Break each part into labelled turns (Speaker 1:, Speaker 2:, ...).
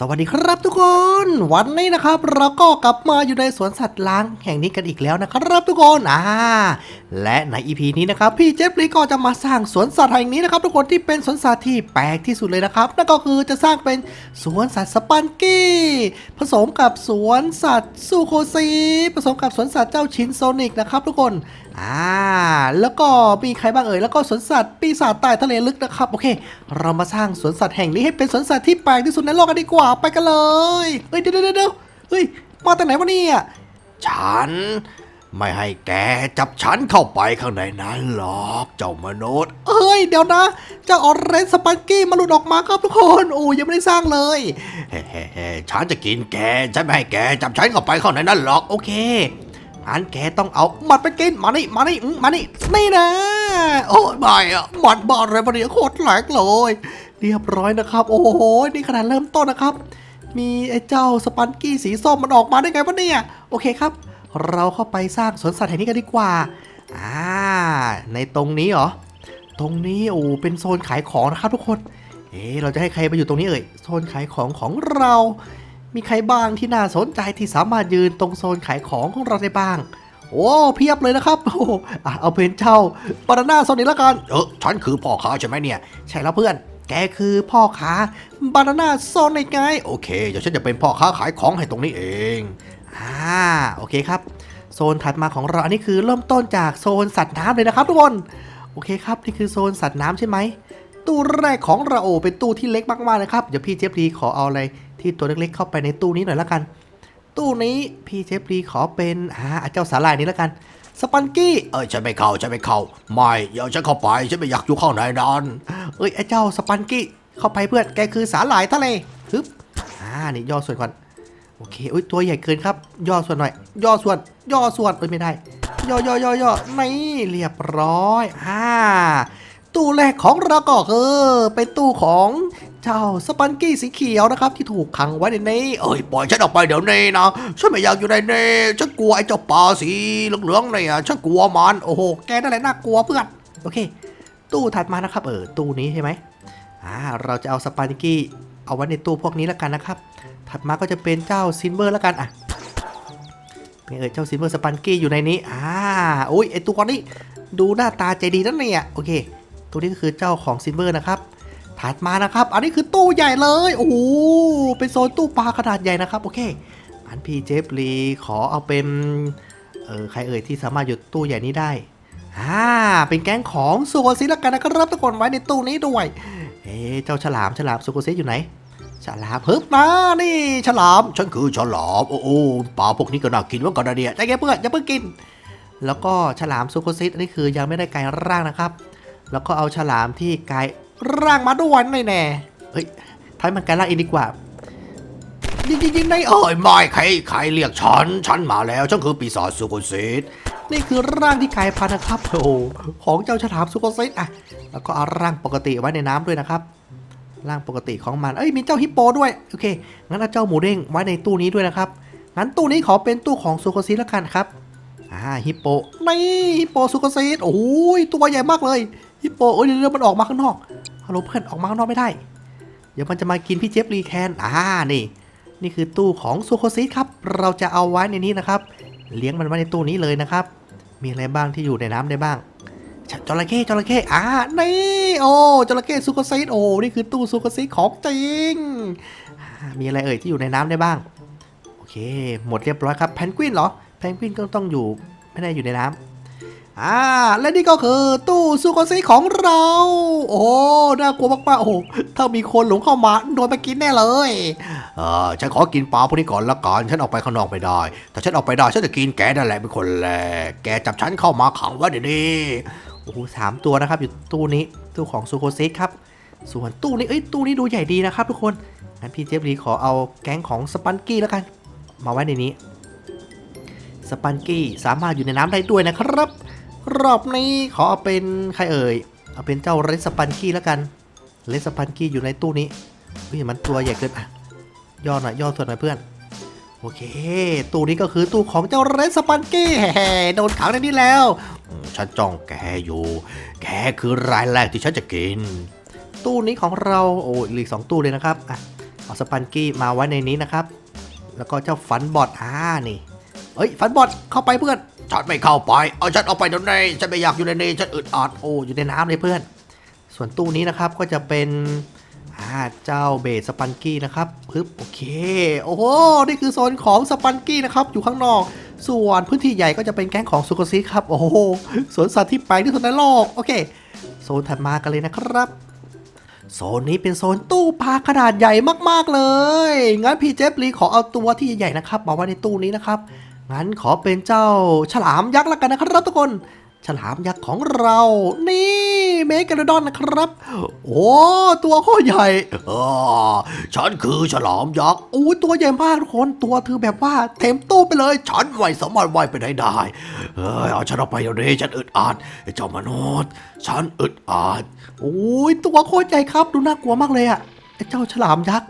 Speaker 1: สวัสดีครับทุกคน วันนี้นะครับ เราก็กลับมาอยู่ในสวนสัตว์ล้างแห่งนี้กันอีกแล้วนะครับ ทุกคนอ่าและใน EP นี้นะครับพี่เจฟฟรีก็จะมาสร้างสวนสัตว์แห่งนี้นะครับ ทุกคนที่เป็นสวนสัตว์ที่แปลกที่สุดเลยนะครับนั่นก็คือจะสร้างเป็นสวนสัตว์สปันกี้ผสมกับสวนสัตว์ซูโคซีผสมกับสวนสัตว์เจ้าชินโซนิกนะครับทุกคน อ่า แล้วก็มีใครบ้างเอ่ย แล้วก็สวนสัตว์ปีศาจใต้ทะเลลึกนะครับ โอเค เรามาสร้างสวนสัตว์แห่งนี้ให้เป็นสวนสัตว์ที่แปลกที่สุดในโลกกันดีกว่า ไปกันเลย เฮ้ย เดี๋ยวเดี๋ยวเดี๋ยวเฮ้ย มาแต่ไหนวะเนี่ย
Speaker 2: ฉัน ไม่ให้แกจับฉันเข้าไปข้างในนั้นหรอก เจ้ามนุษย์
Speaker 1: เอ้ย เดี๋ยวนะ เจ้าออเรนจ์สปันกี้มาหลุดออกมาครับทุกคน โอ้ยังไม่ได้สร้างเลย
Speaker 2: เฮ้เฮ้ฉันจะกินแก ฉันไม่ให้แกจับฉันเข้าไปข้างในนั้นหรอก
Speaker 1: โอเค งั้นแกต้องเอาหมัดไปกินมานี่มานี่อื้อมานี่นี่นะ โอ้ยไม่อะหมัดบอลอะไรมาเนี่ยโคตรแหลกเลยเรียบร้อยนะครับ โอ้โหนี่ขนาดเริ่มต้นนะครับ มีไอ้เจ้าสปันกี้สีส้มมันออกมาได้ไงวะเนี่ยโอเคครับ เราเข้าไปสร้างสวนสัตว์แห่งนี้กันดีกว่าอ่าในตรงนี้เหรอตรงนี้โอ้เป็นโซนขายของนะครับทุกคน เอ๊เราจะให้ใครไปอยู่ตรงนี้เอ่ยโซนขายของของเรา มีใครบ้างที่น่าสนใจที่สามารถยืนตรงโซนขายของของเราได้บ้าง โอ้เพียบเลยนะครับโอ้อะเอาเป็นเจ้าบานาน่าโซนนี้ละกัน
Speaker 2: เออฉันคือพ่อค้าใช่ไหมเนี่ย
Speaker 1: ใช่แล้วเพื่อน แกคือพ่อค้าบานาน่าโซนในไง
Speaker 2: โอเคเดี๋ยวฉันจะเป็นพ่อค้าขายของให้ตรงนี้เอง
Speaker 1: อ่าโอเคครับ โซนถัดมาของเราอันนี้คือเริ่มต้นจากโซนสัตว์น้ำเลยนะครับทุกคนโอเคครับนี่คือโซนสัตว์น้ำใช่ไหมตู้แรกของเราโอเป็นตู้ที่เล็กมากๆเลยครับเดี๋ยวพี่เจฟรีขอเอาอะไร ที่ตัวเล็กๆเข้าไปในตู้นี้หน่อยละกัน ตู้นี้พี่เจฟรีขอเป็นอ่าเจ้าสาหร่ายนี้ละกันสปันกี้
Speaker 2: เอ้ยฉันไม่เข้าฉันไม่เข้า ไม่อย่าฉันเข้าไปฉันไม่อยากอยู่ข้างในนั้น
Speaker 1: เอ้ยไอ้เจ้าสปันกี้เข้าไปเพื่อนแกคือสาหร่ายทะเลฮึบอ่านี่ย่อส่วนก่อนโอเคอุ้ยตัวใหญ่เกินครับ ย่อส่วนหน่อย ย่อส่วน ย่อส่วนเอ้ยไม่ได้ ย่อย่อย่อย่อนี่เรียบร้อยอ่า ตู้แรกของเราก็คือ เป็นตู้ของเจ้าสปันกี้สีเขียวนะครับ ที่ถูกขังไว้ในนี้
Speaker 2: เอ้ยปล่อยฉันออกไปเดี๋ยวนี้นะฉันไม่อยากอยู่ในนี้ฉันกลัวไอ้เจ้าปลาสีเหลืองๆเนี่ยฉันกลัวมัน
Speaker 1: โอ้โหแกนั่นแหละน่ากลัวเพื่อนโอเค ตู้ถัดมานะครับเออตู้นี้ใช่ไหมอ่าเราจะเอาสปาเกตตี้เอาไว้ในตู้พวกนี้แล้วกันนะครับ ถัดมาก็จะเป็นเจ้าซินเวอร์แล้วกันอะเป็นเออเจ้าซินเวอร์สปาเกตตี้อยู่ในนี้อ่าโอ้ยไอตัวนี้ดูหน้าตาใจดีนั่นเนี่ยโอเค ตัวนี้ก็คือเจ้าของซินเวอร์นะครับ ถัดมานะครับ อันนี้คือตู้ใหญ่เลย โอ้โห เป็นโซนตู้ปลาขนาดใหญ่นะครับ โอเค อันพี่เจฟลีขอเอาเป็น เออ ใครเอ่ยที่สามารถอยู่ตู้ใหญ่นี้ได้ อ่า เป็นแก๊งของซูโกซิแล้วกันนะครับทุกคนไว้ในตู้นี้ด้วย เอ๊เจ้าฉลามฉลามซูโกซิอยู่ไหนฉลามเพิ่มมานี่ฉลาม
Speaker 2: ฉันคือฉลาม โอ้โหปลาพวกนี้ก็น่ากินเหมือนกันนะเนี่ย
Speaker 1: ใจแกเพื่อนอย่าเพิ่งกิน แล้วก็ฉลามซูโกซิอันนี้คือยังไม่ได้กลายร่างนะครับ แล้วก็เอาฉลามที่กายร่างมาด้วยแน่เฮ้ยทำให้มันกายร่างเองดีกว่ายิงยิงยิงในเอ
Speaker 2: เอ้
Speaker 1: อย
Speaker 2: ไม่ใครใครเรียกฉันฉันมาแล้วฉันคือปีศาจสุกุสิต
Speaker 1: นี่คือร่างที่กายพันธุ์นะครับโอ้โของเจ้าฉลามซูโกซิอะแล้วก็เอาร่างปกติไว้ในน้ำด้วยนะครับ ร่างปกติของมันเอ้ยมีเจ้าฮิปโปด้วยโอเคงั้นเอาเจ้าหมูเด้งไว้ในตู้นี้ด้วยนะครับงั้นตู้นี้ขอเป็นตู้ของซูโกซิแล้วกันครับอ่าฮิปโปนี่ฮิปโปซูโกซิโอ้ยตัวใหญ่มากเลย ฮิปโปเอ้ยเดี๋ยวมันออกมาข้างนอกฮัลโหลเพื่อนออกมาข้างนอกไม่ได้ เดี๋ยวมันจะมากินพี่เจฟรีแคนอ่านี่ นี่คือตู้ของซูโคซิครับ เราจะเอาไว้ในนี้นะครับ เลี้ยงมันไว้ในตู้นี้เลยนะครับ มีอะไรบ้างที่อยู่ในน้ำได้บ้างจระเข้จระเข้อ่านี่โอ้จระเข้ซูโคซิโอ้นี่คือตู้ซูโคซิของจริง มีอะไรเอ่ยที่อยู่ในน้ำได้บ้างโอเค หมดเรียบร้อยครับแพนกวินเหรอแพนกวินก็ต้องอยู่ไม่ได้อยู่ในน้ำ อ่าและนี่ก็คือตู้ซูโคซิของเรา โอ้น่ากลัวมากๆโอ้โหถ้ามีคนหลงเข้ามาโดนไปกินแน่เลย
Speaker 2: เออฉันขอกินปลาพวกนี้ก่อนละกันฉันออกไปข้างนอกไม่ได้ถ้าฉันออกไปได้ฉันจะกินแกนั่นแหละเป็นคนแรกแกจับฉันเข้ามาขังไว้เดี๋ยวนี้
Speaker 1: โอ้โหสามตัวนะครับอยู่ตู้นี้ตู้ของซูโคซิครับส่วนตู้นี้เอ้ยตู้นี้ดูใหญ่ดีนะครับทุกคนงั้นพี่เจฟรีขอเอาแก๊งของสปันกี้แล้วกัน มาไว้ในนี้สปันกี้สามารถอยู่ในน้ำได้ด้วยนะครับ รอบนี้ขอเอาเป็นใครเอ่ย เอาเป็นเจ้าเรสปันกี้แล้วกันเรสปันกี้อยู่ในตู้นี้เฮ้ยมันตัวใหญ่เกินอะย่อหน่อยย่อส่วนหน่อยเพื่อน โอเค ตู้นี้ก็คือตู้ของเจ้าเรสปันกี้แฮ่โดนขังในนี้แล้ว
Speaker 2: ฉันจ้องแกอยู่ แกคือรายแรกที่ฉันจะกิน
Speaker 1: ตู้นี้ของเราโอ้เหลืออกสองตู้เลยนะครับอะเอาสปันกี้มาไว้ในนี้นะครับ แล้วก็เจ้าฟันบอดอ่านี่เอ้ยฟันบอดเข้าไปเพื่อน
Speaker 2: ฉันไม่เข้าไป เอาฉันเอาไปเดี๋ยวนี้ฉันไม่อยากอยู่ในนี้ฉันอึดอัด
Speaker 1: โอ้อยู่ในน้ำเลยเพื่อน ส่วนตู้นี้นะครับก็จะเป็นอ่าเจ้าเบสสปันกี้นะครับปึ๊บโอเค โอ้โห นี่คือโซนของสปันกี้นะครับอยู่ข้างนอก ส่วนพื้นที่ใหญ่ก็จะเป็นแก๊งของซูโกซิครับ โอ้โห สวนสัตว์ที่แปลกที่สุดในโลก โอเค โซนถัดมากันเลยนะครับ โซนนี้เป็นโซนตู้ปลาขนาดใหญ่มากๆเลย งั้นพี่เจฟลีขอเอาตัวที่ใหญ่ๆนะครับมาไว้ในตู้นี้นะครับ งั้นขอเป็นเจ้าฉลามยักษ์ละกันนะครับทุกคน ฉลามยักษ์ของเรา นี่เมกาโดอนนะครับ โอ้ตัวโคตรใหญ่
Speaker 2: ฉันคือฉลามยักษ์
Speaker 1: โอ้ตัวใหญ่มากทุกคน ตัวถือแบบว่าเต็มตู้ไปเลย
Speaker 2: ฉันไม่สามารถว่ายไปไหนได้เฮ้ยเอาฉันออกไปเดี๋ยวนี้ฉันอึดอัดเจ้ามนุษย์ฉันอึดอัด
Speaker 1: โอ้ยตัวโคตรใหญ่ครับ ดูน่ากลัวมากเลยอะไอ้เจ้าฉลามยักษ์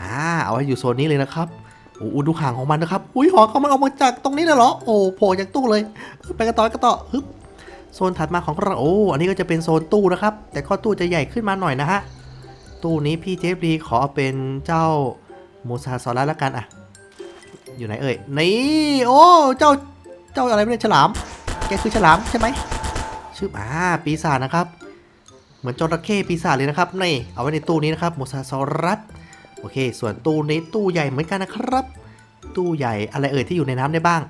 Speaker 1: อ่าเอาไว้อยู่โซนนี้เลยนะครับ โอ้ดูห่างของมันนะครับ อุ้ยหอเขามันออกมาจากตรงนี้เลยเหรอ โอ้โผล่จากตู้เลย ไปกันต่อไปกันต่อฮึบโซนถัดมาของเราโอ้ อันนี้ก็จะเป็นโซนตู้นะครับ แต่ข้อตู้จะใหญ่ขึ้นมาหน่อยนะฮะ ตู้นี้พี่เจฟดีขอเอเป็นเจ้ามูซาซอรัสละกันอะอยู่ไหนเอ่ย นี่ โอ้ เจ้า เจ้าอะไรไม่ได้ฉลาม แกคือฉลามใช่ไหม ชื่ออ่าปีศาจนะครับ เหมือนจระเข้ปีศาจเลยนะครับ นี่ เอาไว้ในตู้นี้นะครับมูซาซอรัส โอเค ส่วนตู้นี้ตู้ใหญ่เหมือนกันนะครับ ตู้ใหญ่อะไรเอ่ยที่อยู่ในน้ำได้บ้าง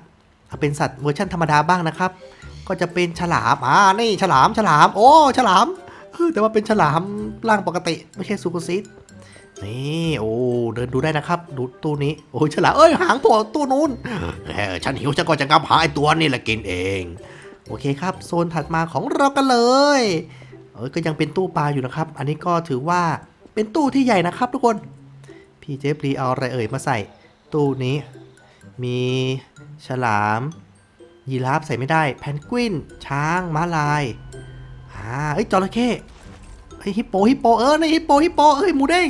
Speaker 1: เอาเป็นสัตว์เวอร์ชันธรรมดาบ้างนะครับ ก็จะเป็นฉลามอ่านี่ฉลามฉลาม โอ้ฉลามแต่ว่าเป็นฉลามร่างปกติ ไม่ใช่ซูเปอร์ซิตนี่โอ้เดินดูได้นะครับ ดูตู้นี้โอ้ยฉลามเอ้ยหางโผล่ตู้นู้น
Speaker 2: เออฉันหิวฉันก็จะงับหาไอ้ตัวนี่แหละกินเอง
Speaker 1: โอเคครับโซนถัดมาของเรากันเลยเออก็ยังเป็นตู้ปลาอยู่นะครับ อันนี้ก็ถือว่าเป็นตู้ที่ใหญ่นะครับทุกคน พี่เจฟรีเอาอะไรเอ่ยมาใส่ตู้นี้ มีฉลาม ยีราฟใส่ไม่ได้ แพนกวิน ช้างม้าลายอ่าเอ้ยจระเข้เฮ้ยฮิปโปฮิปโปเออในฮิปโปฮิปโปเอ้ยหมูเด้ง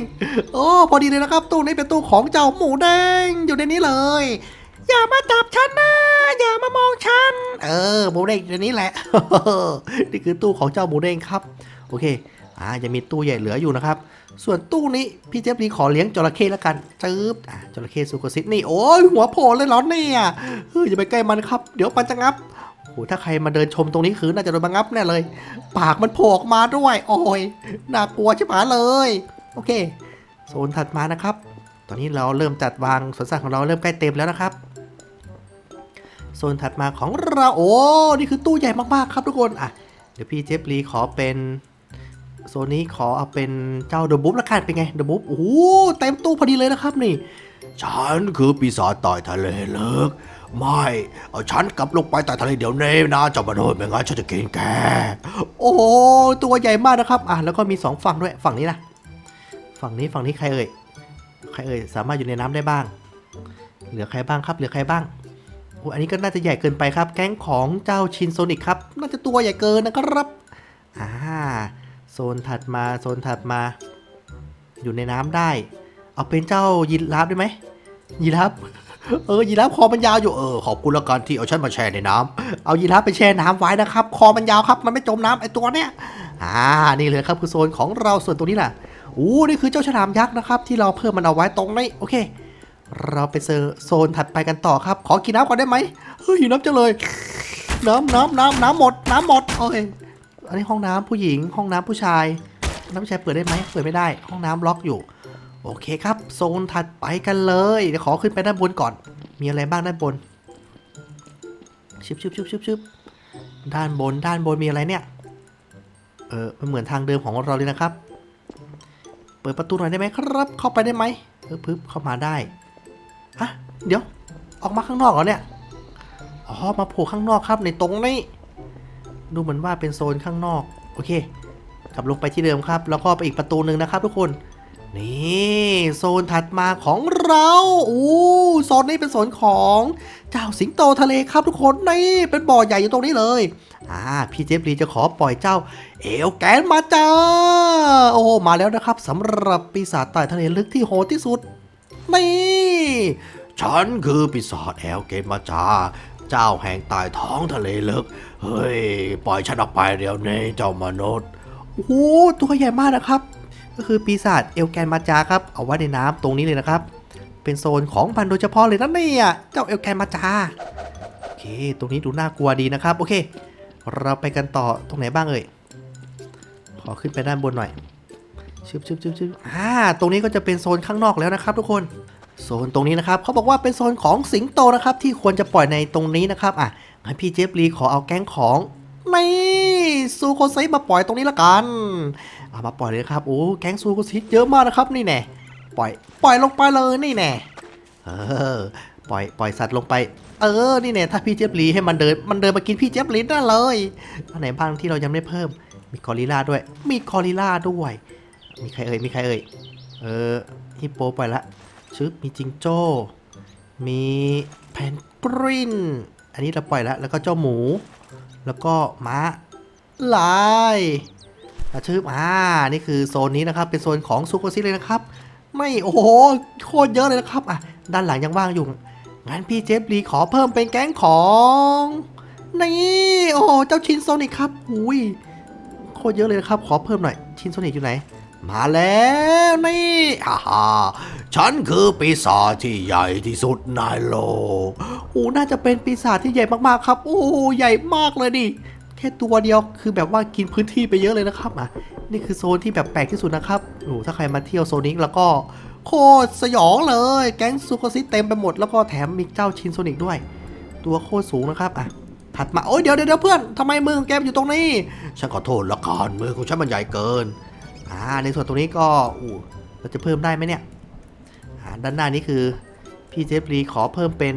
Speaker 1: โอ้พอดีเลยนะครับ ตู้นี้เป็นตู้ของเจ้าหมูเด้งอยู่ในนี้เลย อย่ามาจับฉันนะอย่ามามองฉัน เออหมูเด้งอยู่ในนี้แหละนี่คือตู้ของเจ้าหมูเด้งครับ โอเคอ่ายังมีตู้ใหญ่เหลืออยู่นะครับ ส่วนตู้นี้พี่เจฟรีขอเลี้ยงจระเข้แล้วกันจืบอะจระเข้ซูโกซิตนี่โอ้ยหัวโผล่เลยเหรอเนี่ยเฮ้ยอย่าไปใกล้มันครับ เดี๋ยวมันจะงับโอ้ถ้าใครมาเดินชมตรงนี้คือน่าจะโดนมันงับแน่เลย ปากมันโผล่ออกมาด้วย โอ้ยน่ากลัวชิบหายเลย โอเค โซนถัดมานะครับ ตอนนี้เราเริ่มจัดวางสวนสัตว์ของเราเริ่มใกล้เต็มแล้วนะครับโซนถัดมาของเราโอ้นี่คือตู้ใหญ่มากๆครับทุกคนอะเดี๋ยวพี่เจฟรีขอเป็น โซนนี้ขอเอาเป็นเจ้าเดอะบุ๊บละกันเป็นไงเดอะบุ๊บโอ้โหเต็มตู้พอดีเลยนะครับนี่
Speaker 2: ฉันคือปีศาจใต้ทะเลเลิกไม่เอาฉันกลับลงไปใต้ทะเลเดี๋ยวนี้นะเจ้ามนุษย์ไม่งั้นฉันจะกินแก
Speaker 1: โอ้ตัวใหญ่มากนะครับอะแล้วก็มีสองฝั่งด้วยฝั่งนี้นะฝั่งนี้ฝั่งนี้ใครเอ่ยใครเอ่ยสามารถอยู่ในน้ำได้บ้าง เหลือใครบ้างครับ เหลือใครบ้างโอ้อันนี้ก็น่าจะใหญ่เกินไปครับ แก๊งของเจ้าชินโซนิกครับ น่าจะตัวใหญ่เกินนะครับอ่า โซนถัดมาโซนถัดมา อยู่ในน้ำได้ เอาเป็นเจ้ายีราฟได้ไหมยีราฟเออยีราฟคอมันยาวอยู่เอ
Speaker 2: อขอบคุณล้วกันที่เอาฉันมาแช่ในน้ำ
Speaker 1: เอายีราฟไปแช่น้ำไว้นะครับ คอมันยาวครับ มันไม่จมน้ำไอตัวเนี้ยอ่านี่เลยครับคือโซนของเราส่วนตรงนี้แหละอู้นี่คือเจ้าฉลามยักษ์นะครับ ที่เราเพิ่มมันเอาไว้ตรงนี้โอเค เราไปเซอร์โซนถัดไปกันต่อครับ ขอกินน้ำก่อนได้ไหมเฮ้ยหิวน้ำจังเลย น้ำน้ำน้ำน้ำหมด น้ำหมดโอเค อันนี้ห้องน้ำผู้หญิง ห้องน้ำผู้ชายห้องน้ำผู้ชายเปิดได้ไหมเปิดไม่ได้ ห้องน้ำล็อกอยู่ โอเคครับโซนถัดไปกันเลยเดี๋ยวขอขึ้นไปด้านบนก่อน มีอะไรบ้างด้านบนชิบชิบชิบชิบชิบด้านบนด้านบนมีอะไรเนี่ย เออมันเหมือนทางเดิมของเราเลยนะครับ เปิดประตูหน่อยได้ไหมครับ เข้าไปได้ไหมเออปึ๊บเข้ามาได้ฮะเดี๋ยว ออกมาข้างนอกเหรอเนี่ยอ๋อมาโผล่ข้างนอกครับในตรงนี้ ดูเหมือนว่าเป็นโซนข้างนอก โอเค กลับลงไปที่เดิมครับ แล้วก็ไปอีกประตูหนึ่งนะครับทุกคน นี่โซนถัดมาของเราอู้โซนนี้เป็นโซนของเจ้าสิงโตทะเลครับทุกคน นี่เป็นบ่อใหญ่อยู่ตรงนี้เลย อ่า พี่เจฟรีจะขอปล่อยเจ้า เอลแกนมาจ้า โอ้มาแล้วนะครับสำหรับปีศาจใต้ทะเลลึกที่โหดที่สุด นี่
Speaker 2: ฉันคือปีศาจแอลเกมมาจา เจ้าแห่งใต้ท้องทะเลลึก เฮ้ย ปล่อยฉันออกไปเดี๋ยวนี้เจ้ามนุษย์
Speaker 1: โอ้โหตัวใหญ่มากนะครับ ก็คือปีศาจเอลแกนมาจาครับ เอาไว้ในน้ำตรงนี้เลยนะครับ เป็นโซนของพันธุ์โดยเฉพาะเลยนะเนี่ยเจ้าเอลแกนมาจา โอเค ตรงนี้ดูน่ากลัวดีนะครับ โอเค เราไปกันต่อตรงไหนบ้างเอ่ย ขอขึ้นไปด้านบนหน่อยชึบชึบชึบชึบอ่า ตรงนี้ก็จะเป็นโซนข้างนอกแล้วนะครับ ทุกคน โซนตรงนี้นะครับเขาบอกว่าเป็นโซนของสิงโตนะครับที่ควรจะปล่อยในตรงนี้นะครับอะงั้นพี่เจฟลีขอเอาแก๊งของนี่ซูโคไซมาปล่อยตรงนี้ละกันเอามาปล่อยเลยครับโอ้แก๊งซูโคไซเยอะมากนะครับนี่แน่ปล่อยปล่อยลงไปเลยนี่แน่เออปล่อยปล่อยสัตว์ลงไป เออนี่แน่ถ้าพี่เจฟลีให้มันเดินมันเดินมากินพี่เจฟลีได้เลยอันไหนบ้างที่เรายังไม่เพิ่มมีกอริลลาด้วย มีกอริลลาด้วย มีใครเอ่ยมีใครเอ่ยเออฮิปโปปล่อยละ ชึบมีจิงโจ้ มีแพนกริน อันนี้เราปล่อยแล้ว แล้วก็เจ้าหมู แล้วก็ม้าลายชึบอ่า นี่คือโซนนี้นะครับ เป็นโซนของซูโกซิเลยนะครับ ไม่ โอ้โห โคตรเยอะเลยนะครับ อะ ด้านหลังยังว่างอยู่ งั้นพี่เจฟรีขอเพิ่มเป็นแก๊งของ นี่ โอ้โห เจ้าชินโซนิกครับ อุ้ย โคตรเยอะเลยนะครับ ขอเพิ่มหน่อย ชินโซนิกอยู่ไหน มาแล้ว นี่
Speaker 2: ฮ่าฮ่าฉันคือปีศาจที่ใหญ่ที่สุดในโลก
Speaker 1: โอ้น่าจะเป็นปีศาจที่ใหญ่มากๆครับ โอ้ใหญ่มากเลยดิแค่ตัวเดียวคือแบบว่ากินพื้นที่ไปเยอะเลยนะครับอะนี่คือโซนที่แบบแปลกที่สุดนะครับโอ้ถ้าใครมาเที่ยวโซนนี้แล้วก็โคตรสยองเลย แก๊งซูโคซิเต็มไปหมดแล้วก็แถมมีเจ้าชินโซนิกด้วย ตัวโคตรสูงนะครับอะถัดมาโอ้ยเดี๋ยวเดี๋ยวเพื่อนทำไมมือของแกอยู่ตรงนี้
Speaker 2: ฉันขอโทษละกันมือของฉันมันใหญ่เกิน
Speaker 1: อ่าในส่วนตรงนี้ก็อู้เราจะเพิ่มได้ไหมเนี่ย ด้านหน้านี้คือ พี่เจฟรีขอเพิ่มเป็น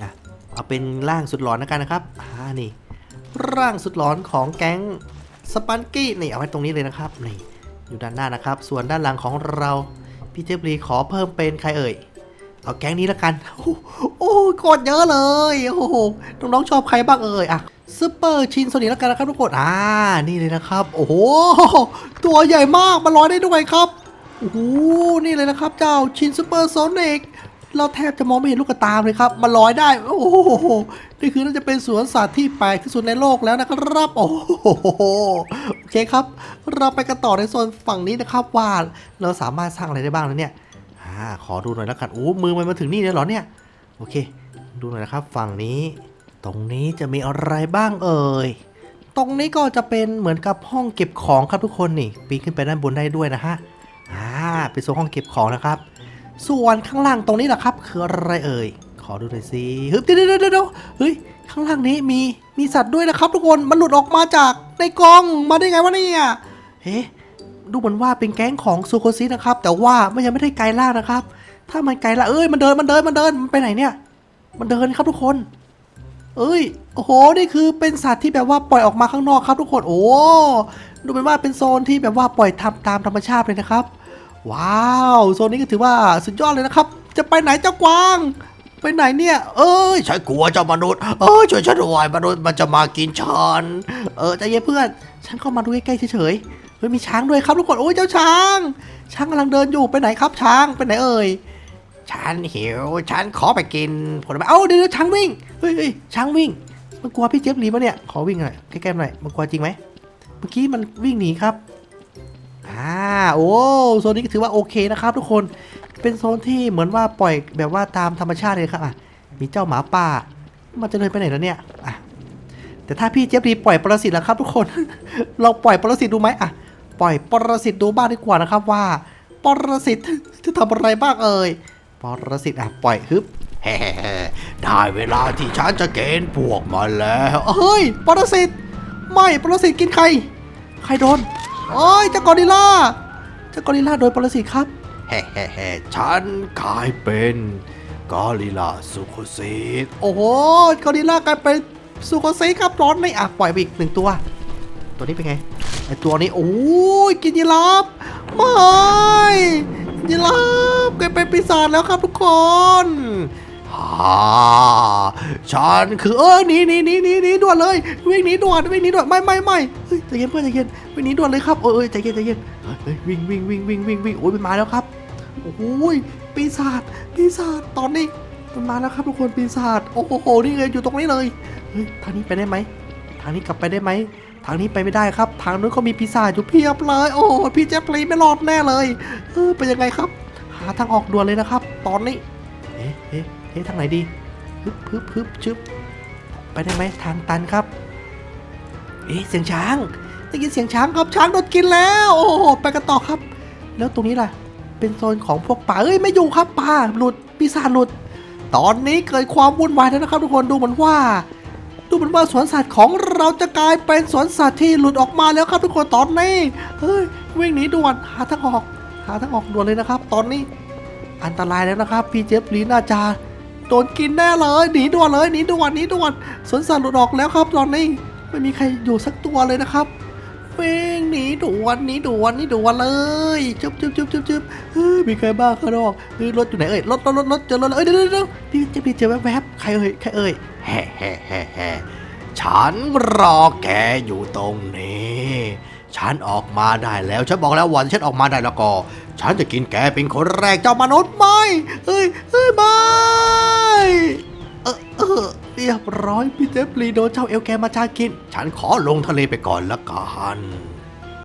Speaker 1: อะเอาเป็นร่างสุดหลอนแล้วกันนะครับอ่านี่ร่างสุดหลอนของแก๊งสปันกี้นี่เอาไว้ตรงนี้เลยนะครับนี่อยู่ด้านหน้านะครับ ส่วนด้านหลังของเราพี่เจฟรีขอเพิ่มเป็นใครเอ่ยเอาแก๊งนี้ละกัน โอ้โหโอ้โหโคตรเยอะเลย โอ้โห น้องๆชอบใครบ้างเอ่ยอะซูเปอร์ชินโซนิแล้วกันนะครับทุกคน อ่า นี่เลยนะครับ โอ้โห ตัวใหญ่มาก มันลอยได้ด้วยครับ โอ้โหนี่เลยนะครับเจ้าชินซูเปอร์โซนิกเราแทบจะมองไม่เห็นลูกตาเลยครับมันลอยได้ โอ้โหนี่คือน่าจะเป็นสวนสัตว์ที่แปลกที่สุดในโลกแล้วนะครับ โอ้โหโอเคครับ เราไปกันต่อในโซนฝั่งนี้นะครับว่าเราสามารถสร้างอะไรได้บ้างแล้วเนี่ยอ่าขอดูหน่อยแล้วกันโอ้มือมันมาถึงนี่เลยเหรอเนี่ย โอเค ดูหน่อยนะครับฝั่งนี้ ตรงนี้จะมีอะไรบ้างเอ่ยตรงนี้ก็จะเป็นเหมือนกับห้องเก็บของครับทุกคนนี่ปีนขึ้นไปด้านบนได้ด้วยนะฮะ อ่าเป็นโซนห้องเก็บของนะครับ ส่วนข้างล่างตรงนี้แหละครับ คืออะไรเอ่ย ขอดูหน่อยสิเฮ้ยเดี๋ยวเดี๋ยวเดี๋ยวเฮ้ยข้างล่างนี้มีมีสัตว์ด้วยนะครับ ทุกคนมันหลุดออกมาจากในกล่องมาได้ไงวะเนี่ยเฮ้ดูเหมือนว่าเป็นแก๊งของซูโคซินะครับ แต่ว่ามันยังไม่ได้ไกลล่างนะครับ ถ้ามันไกลล่าเอ้ยมันเดินมันเดินมันเดินมันไปไหนเนี่ย มันเดินครับทุกคน เอ้ยโอ้โหนี่คือเป็นสัตว์ที่แบบว่าปล่อยออกมาข้างนอกครับทุกคนโอ้ดูเป็นว่าเป็นโซนที่แบบว่าปล่อยทำตามธรรมชาติเลยนะครับ ว้าวโซนนี้ก็ถือว่าสุดยอดเลยนะครับ จะไปไหนเจ้ากวาง ไปไหนเนี่ย เอ้ย
Speaker 2: ฉันกลัวเจ้ามนุษย์เออช่วยฉันด้วยมนุษย์มันจะมากินฉัน
Speaker 1: เออใจเย็นเพื่อน ฉันเข้ามาดูใกล้ๆเฉยๆเฮ้ยมีช้างด้วยครับทุกคนโอ้ยเจ้าช้าง ช้างกำลังเดินอยู่ไปไหนครับช้างไปไหนเอ่ย
Speaker 2: ฉันหิวฉันขอไปกินผลไม้
Speaker 1: เอ้าเดี๋ยวช้างวิ่งเฮ้ยเฮ้ยช้างวิ่ง มันกลัวพี่เจฟหนีปะเนี่ยขอวิ่งหน่อยใกล้ๆหน่อยมันกลัวจริงไหมเมื่อกี้มันวิ่งหนีครับ อ่าโอ้โซนนี้ก็ถือว่าโอเคนะครับทุกคนเป็นโซนที่เหมือนว่าปล่อยแบบว่าตามธรรมชาติเลยครับอะมีเจ้าหมาป่า มันจะเดินไปไหนแล้วเนี่ยอะแต่ถ้าพี่เจฟรีปล่อยปรสิตแล้วครับ ทุกคน เราปล่อยปรสิตดูไหมอะปล่อยปรสิตดูบ้างดีกว่านะครับว่าปรสิตจะทำอะไรบ้างเอ่ยปรสิตอะปล่อยฮึบ
Speaker 2: เฮ้ได้เวลาที่ฉันจะเกณฑ์พวกมันแล้ว
Speaker 1: เฮ้ยปรสิตไม่ปรสิตกินใคร ใครโดน โอ้ยเจ้ากอริลลาเจ้ากอริลลาโดนปรสิตครับ
Speaker 2: เฮ้ๆๆฉันกลายเป็นกอริลลาสุโคซิต
Speaker 1: โอ้โหกอริลลากลายเป็นซูโคเซครับร้อนไม่อะปล่อยไปอีกหนึ่งตัว ตัวนี้เป็นไงไอตัวนี้โอ้ยกินยีราฟไม่ยีราฟกลายเป็นปีศาจแล้วครับทุกคน
Speaker 2: ฮ่า ฉัน
Speaker 1: คือเออหนีหนีหนีหนีหนีด่วนเลยวิ่งหนีด่วนวิ่งหนีด่วนไม่ไม่ไม่เฮ้ยใจเย็นเพื่อนใจเย็นวิ่งหนีด่วนเลยครับเออใจเย็นใจเย็นเฮ้ยวิ่งวิ่งวิ่งวิ่งวิ่งวิ่งโอ้ยมันมาแล้วครับโอ้ยปีศาจปีศาจตอนนี้มันมาแล้วครับทุกคนปีศาจโอ้โหนี่เลยอยู่ตรงนี้เลยเฮ้ยทางนี้ไปได้ไหมทางนี้กลับไปได้ไหมทางนี้ไปไม่ได้ครับ ทางนู้นเขามีปีศาจอยู่เพียบเลย โอ้พี่เจฟลีไม่รอดแน่เลยเออเป็นยังไงครับ หาทางออกด่วนเลยนะครับ ตอนนี้เอ๊ะ เอ๊ะทางไหนดีฮึบฮึบฮึบชึบไปได้ไหมทางตันครับ เอ๊ะเสียงช้างได้ยินเสียงช้างครับช้างโดนกินแล้ว โอ้โหไปกันต่อครับ แล้วตรงนี้ล่ะ เป็นโซนของพวกป่าเอ้ยไม่อยู่ครับป่าหลุดปีศาจหลุด ตอนนี้เกิดความวุ่นวายแล้วนะครับ ทุกคนดูเหมือนว่า ดูเหมือนว่าสวนสัตว์ของเราจะกลายเป็นสวนสัตว์ที่หลุดออกมาแล้วครับทุกคนตอนนี้เฮ้ยวิ่งหนีด่วนหาทางออก หาทางออกด่วนเลยนะครับ ตอนนี้อันตรายแล้วนะครับพี่เจฟลีน่าจะ โดนกินแน่เลยหนีด่วนเลยหนีด่วนหนีด่วนสวนสัตว์หลุดออกแล้วครับตอนนี้ไม่มีใครอยู่สักตัวเลยนะครับวิ่งหนีด่วนหนีด่วนหนีด่วนเลยจุ๊บจุ๊บจุ๊บจุ๊บจุ๊บเฮ้ยมีใครบ้างข้างนอกเฮ้ยรถอยู่ไหนเอ่ยรถรถรถรถเจอรถแล้วเอ้ยเดี๋ยวเดี๋ยวเดี๋ยวพี่เจฟลีเจอแวบๆใครเอ่ยใครเอ่ย
Speaker 2: แฮ่แฮ่แฮ่แฮ่ฉันรอแกอยู่ตรงนี้ ฉันออกมาได้แล้ว ฉันบอกแล้ววันฉันออกมาได้แล้วก็ ฉันจะกินแกเป็นคนแรกเจ้ามนุษย์
Speaker 1: ไม่เฮ้ยเฮ้ยไม่ เออเออเรียบร้อยพี่เจฟลีโดนเจ้าเอลแกมาชากิน
Speaker 2: ฉันขอลงทะเลไปก่อนละกัน